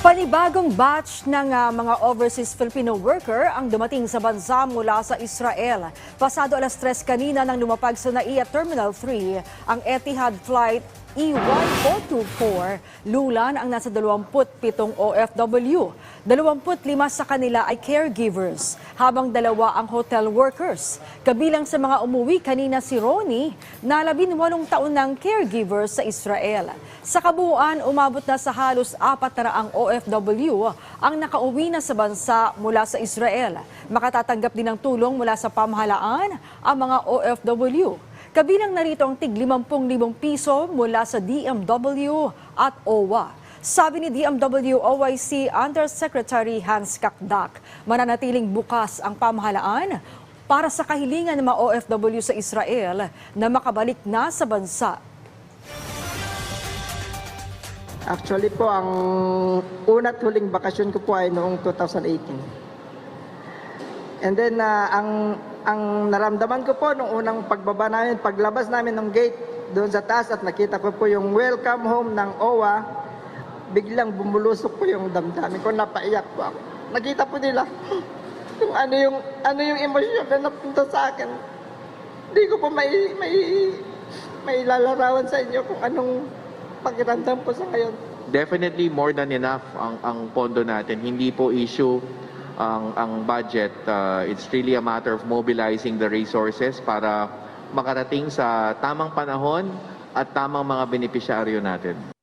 Panibagong batch ng ah, mga overseas Filipino worker ang dumating sa bansa mula sa Israel. Pasado alas 3 kanina nang lumapag sa NAIA Terminal 3 ang Etihad Flight E E1424. Lulan ang nasa 27 OFW. 25 sa kanila ay caregivers, habang dalawa ang hotel workers. Kabilang sa mga umuwi kanina si Ronnie, na 18 taon ng caregiver sa Israel. Sa kabuuan, umabot na sa halos 400 OFW ang nakauwi na sa bansa mula sa Israel. Makatatanggap din ng tulong mula sa pamahalaan ang mga OFW. Kabilang narito ang tig 50,000 piso mula sa DMW at OWA. Sabi ni DMW OIC Undersecretary Hans Kakdak, mananatiling bukas ang pamahalaan para sa kahilingan ng mga OFW sa Israel na makabalik na sa bansa. Actually po, ang una't huling bakasyon ko po ay noong 2018. And then, ah, ang, ang naramdaman ko po nung unang pagbaba namin, paglabas namin ng gate doon sa taas at nakita ko po yung welcome home ng OWA, biglang bumulusok po yung damdamin ko, napaiyak po ako. Nakita po nila kung ano yung, ano yung emosyon na napunta sa akin. Hindi ko po may, may, may lalarawan sa inyo kung anong pakiramdam ko sa ngayon. Definitely more than enough ang ang pondo natin. Hindi po issue ang ang budget. Uh, it's really a matter of mobilizing the resources para makarating sa tamang panahon at tamang mga benepisyaryo natin.